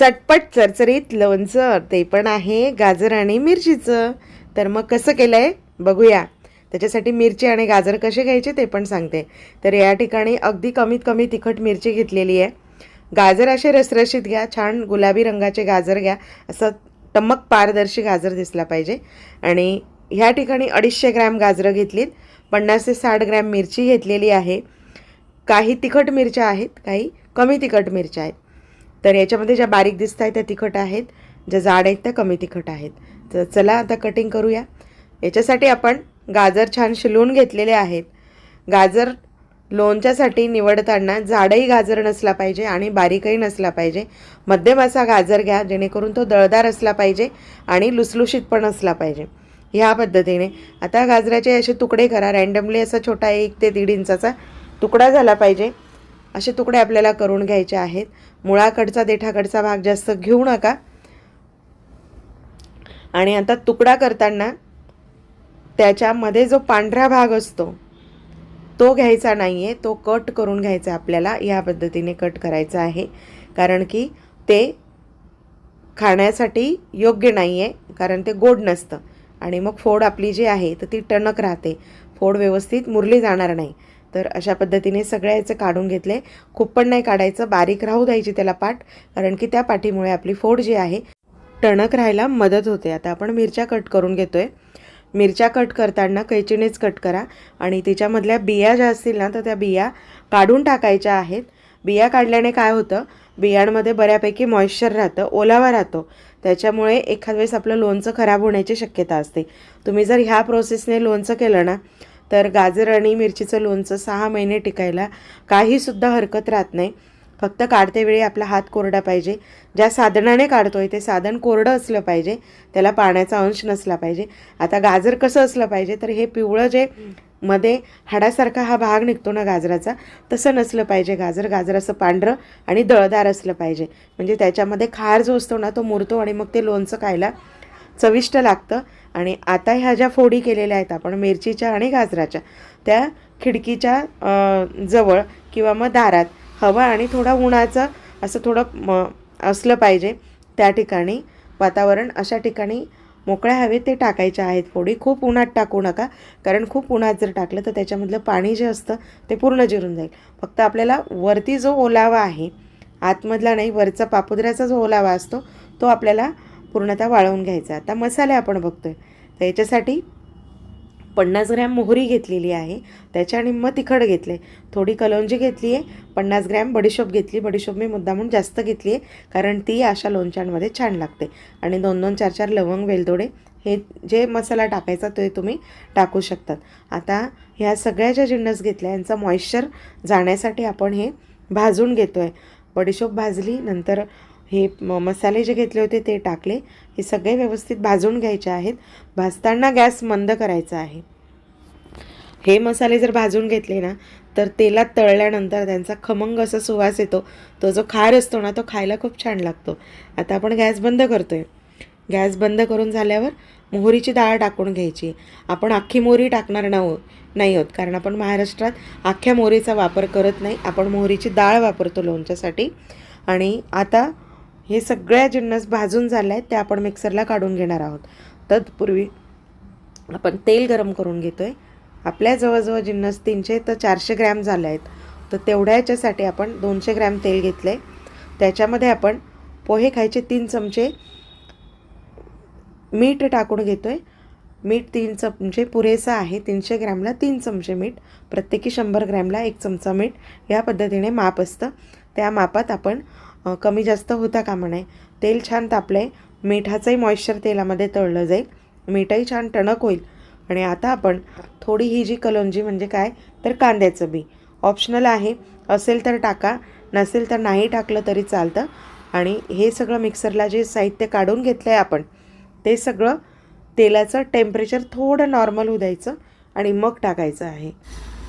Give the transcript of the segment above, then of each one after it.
चटपट चरचरीत लोणचं ते पण आहे. गाजर आणि मिरचीचं. तर मग कसं केलं आहे बघूया. त्याच्यासाठी मिरची आणि गाजर कसे घ्यायचे ते पण सांगते. तर या ठिकाणी अगदी कमीत कमी तिखट मिरची घेतलेली आहे. गाजर असे रसरशीत घ्या. छान गुलाबी रंगाचे गाजर घ्या. असं टमक पारदर्शी गाजर दिसला पाहिजे. आणि ह्या ठिकाणी अडीचशे ग्रॅम गाजरं घेतलीत. पन्नास ते साठ ग्रॅम मिरची घेतलेली आहे. काही तिखट मिरच्या आहेत काही कमी तिखट मिरच्या आहेत. तर याच्यामध्ये ज्या बारीक दिसत आहेत त्या तिखट आहेत ज्या जाड आहेत त्या कमी तिखट आहेत. तर चला आता कटिंग करूया. याच्यासाठी आपण गाजर छान शिलवून घेतलेले आहेत. गाजर लोणच्यासाठी निवडताना जाडही गाजर नसला पाहिजे आणि बारीकही नसला पाहिजे. मध्यम असा गाजर घ्या जेणेकरून तो दळदार असला पाहिजे आणि लुसलुशीत पण असला पाहिजे. ह्या पद्धतीने. आता गाजराचे असे तुकडे करा. रँडमली असा छोटा एक ते दीड इंचाचा तुकडा झाला पाहिजे. असे तुकडे आपल्याला करून घ्यायचे आहेत. मुळाकडचा देठाकडचा भाग जास्त घेऊ नका. आणि आता तुकडा करताना त्याच्यामध्ये जो पांढरा भाग असतो तो घ्यायचा नाही आहे तो कट करून घ्यायचा आपल्याला. या पद्धतीने कट करायचा आहे. कारण की ते खाण्यासाठी योग्य नाही आहे कारण ते गोड नसतं. आणि मग फोड आपली जी आहे तर ती टणक राहते. फोड व्यवस्थित मुरली जाणार नाही. तर अशा पद्धतीने सगळ्या याचं काढून घेतले. खूप पण नाही काढायचं बारीक राहू द्यायची त्याला पाठ कारण की त्या पाठीमुळे आपली फोड जी आहे टणक राहायला मदत होते. आता आपण मिरच्या कट करून घेतोय. मिरच्या कट करताना कैचीनेच कट करा. आणि तिच्यामधल्या बिया ज्या असतील ना तर त्या बिया काढून टाकायच्या आहेत. बिया काढल्याने काय होतं बियांमध्ये बऱ्यापैकी मॉइश्चर राहतं ओलावा राहतो. त्याच्यामुळे एखाद वेळेस आपलं लोणचं खराब होण्याची शक्यता असते. तुम्ही जर ह्या प्रोसेसने लोणचं केलं ना तर गाजर आणि मिरचीचं लोणचं सहा महिने टिकायला काहीसुद्धा हरकत राहत नाही. फक्त काढते वेळी आपला हात कोरडा पाहिजे. ज्या साधनाने काढतो आहे ते साधन कोरडं असलं पाहिजे. त्याला पाण्याचा अंश नसला पाहिजे. आता गाजर कसं असलं पाहिजे? तर हे पिवळं जे मध्ये हाडासारखा हा भाग निघतो ना गाजराचा तसं नसलं पाहिजे गाजर. गाजर असं पांढरं आणि दळदार असलं पाहिजे. म्हणजे त्याच्यामध्ये खार जो असतो ना तो मुरतो आणि मग ते लोणचं खायला चविष्ट लागतं. आणि आता ह्या ज्या फोडी केलेल्या आहेत आपण मिरचीच्या आणि गाजराच्या त्या खिडकीच्या जवळ किंवा मग दारात हवा आणि थोडा उन्हाचं असं थोडं म असलं पाहिजे त्या ठिकाणी वातावरण अशा ठिकाणी मोकळ्या हवेत ते टाकायच्या आहेत फोडी. खूप उन्हात टाकू नका कारण खूप उन्हात जर टाकलं तर त्याच्यामधलं पाणी जे असतं ते पूर्ण जिरून जाईल. फक्त आपल्याला वरती जो ओलावा आहे आतमधला नाही वरचा पापुद्र्याचा जो ओलावा असतो तो आपल्याला पूर्णतः वाळवून घ्यायचा. आता मसाले आपण बघतोय. तर याच्यासाठी पन्नास ग्रॅम मोहरी घेतलेली आहे. त्याच्या मग तिखट घेतले. थोडी कलोंजी घेतली आहे. पन्नास ग्रॅम बडीशोप घेतली. बडीशोप मी मुद्दामून जास्त घेतली आहे कारण ती अशा लोणच्यांमध्ये छान लागते. आणि दोन दोन चार चार लवंग वेलदोडे हे जे मसाला टाकायचा ते तुम्ही टाकू शकतात. आता ह्या सगळ्या ज्या जिन्नस घेतल्या यांचा मॉइश्चर जाण्यासाठी आपण हे भाजून घेतो आहे बडीशोप भाजली नंतर हे म मसाले जे घेतले होते ते टाकले. हे सगळे व्यवस्थित भाजून घ्यायचे आहेत. भाजताना गॅस मंद करायचा आहे. हे मसाले जर भाजून घेतले ना तर तेलात तळल्यानंतर त्यांचा खमंग असा सुवास येतो. तो जो खार असतो ना तो खायला खूप छान लागतो. आता आपण गॅस बंद करतो आहे गॅस बंद करून झाल्यावर मोहरीची डाळ टाकून घ्यायची. आपण अख्खी मोहरी टाकणार नाहो नाही आहोत कारण आपण महाराष्ट्रात अख्ख्या मोहरीचा वापर करत नाही. आपण मोहरीची डाळ वापरतो लोणच्यासाठी. आणि आता हे सगळ्या जिन्नस भाजून झाल्या आहेत त्या आपण मिक्सरला काढून घेणार आहोत. तत्पूर्वी आपण तेल गरम करून घेतो आहे आपल्या जवळजवळ जिन्नस तीनशे तर चारशे ग्रॅम झाले आहेत तर तेवढ्या याच्यासाठी आपण दोनशे ग्रॅम तेल घेतलं आहे त्याच्यामध्ये आपण पोहे खायचे तीन चमचे मीठ टाकून घेतो आहे मीठ तीन चमचे पुरेसं आहे तीनशे ग्रॅमला तीन चमचे मीठ प्रत्येकी शंभर ग्रॅमला एक चमचा मीठ या पद्धतीने माप असतं. त्या मापात आपण कमी जास्त होता का म्हणे? तेल छान तापलं आहे मिठाचंही मॉइश्चर तेलामध्ये तळलं जाईल. मीठही छान टणक होईल. आणि आता आपण थोडी ही जी कलोंजी म्हणजे काय? तर कांद्याचं बी. ऑप्शनल आहे. असेल तर टाका. नसेल तर नाही टाकलं तरी चालतं. आणि हे सगळं मिक्सरला जे साहित्य काढून घेतलं आहे आपण ते सगळं तेलाचं टेम्परेचर थोडं नॉर्मल होऊ द्यायचं आणि मग टाकायचं आहे.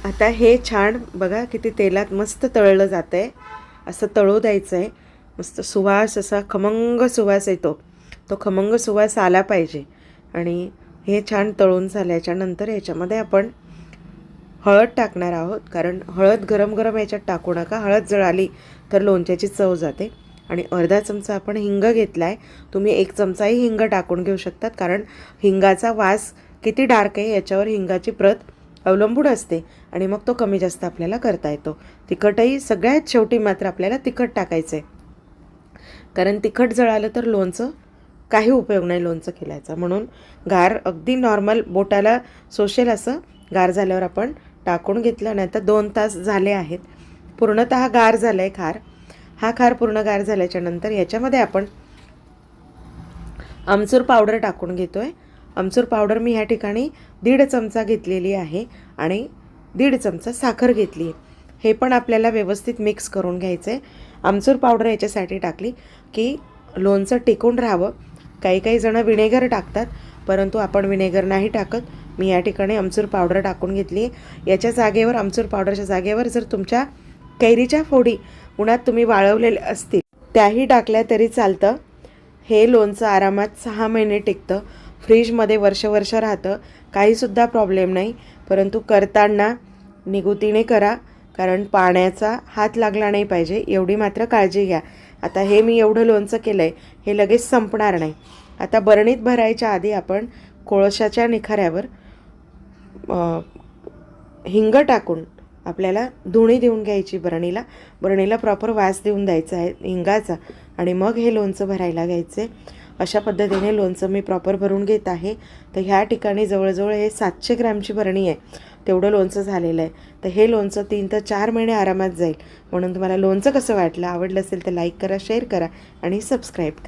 आता हे छान बघा किती तेलात मस्त तळलं जातं आहे असं तळू द्यायचं आहे मस्त सुवास असा खमंग सुवास येतो. तो खमंग सुवास आला पाहिजे. आणि हे छान तळून झाल्याच्यानंतर ह्याच्यामध्ये आपण हळद टाकणार आहोत. कारण हळद गरम गरम याच्यात टाकू नका. हळद जळाली तर लोणच्याची चव जाते. आणि अर्धा चमचा आपण हिंग घेतला आहे तुम्ही एक चमचाही हिंग टाकून घेऊ शकतात. कारण हिंगाचा वास किती डार्क आहे याच्यावर हिंगाची प्रत अवलंबून असते. आणि मग तो कमी जास्त आपल्याला करता येतो. तिखटही सगळ्यात शेवटी मात्र आपल्याला तिखट टाकायचं आहे कारण तिखट जळालं तर लोणचं काही उपयोग नाही लोणचं केल्याचा म्हणून गार अगदी नॉर्मल बोटाला सोशेल असं गार झाल्यावर आपण टाकून घेतलं नाही तर दोन तास झाले आहेत. पूर्णतः गार झाला आहे खार. हा खार पूर्ण गार झाल्याच्यानंतर याच्यामध्ये आपण आमचूर पावडर टाकून घेतो आहे आमचूर पावडर मी ह्या ठिकाणी दीड चमचा घेतलेली आहे आणि दीड चमचा साखर घेतली आहे. हे पण आपल्याला व्यवस्थित मिक्स करून घ्यायचं आहे आमचूर पावडर याच्यासाठी टाकली की लोणचं टिकून राहावं. काही काही जणं विनेगर टाकतात परंतु आपण विनेगर नाही टाकत. मी या ठिकाणी आमचूर पावडर टाकून घेतली आहे याच्या जागेवर आमचूर पावडरच्या जागेवर जर तुमच्या कैरीच्या फोडी उन्हात तुम्ही वाळवलेल्या असतील त्याही टाकल्या तरी चालतं. हे लोणचं आरामात सहा महिने टिकतं. फ्रीजमध्ये वर्ष वर्ष राहतं. काहीसुद्धा प्रॉब्लेम नाही. परंतु करताना निगुतीने करा. कारण पाण्याचा हात लागला नाही पाहिजे एवढी मात्र काळजी घ्या. आता हे मी एवढं लोणचं केलं आहे हे लगेच संपणार नाही. आता बरणीत भरायच्या आधी आपण कोळशाच्या निखाऱ्यावर हिंग टाकून आपल्याला धुणी देऊन घ्यायची बरणीला. बरणीला प्रॉपर वास देऊन द्यायचा आहे हिंगाचा. आणि मग हे लोणचं भरायला घ्यायचे अशा पद्धतीने लोणचं मी प्रॉपर भरून घेत आहे. तर ह्या ठिकाणी जवळजवळ हे सातशे ग्रॅमची भरणी आहे. तेवढं लोणचं झालेलं आहे. तर हे लोणचं तीन ते चार महिने आरामात जाईल. म्हणून तुम्हाला लोणचं कसं वाटलं आवडलं असेल तर लाईक करा शेअर करा आणि सबस्क्राईब करा.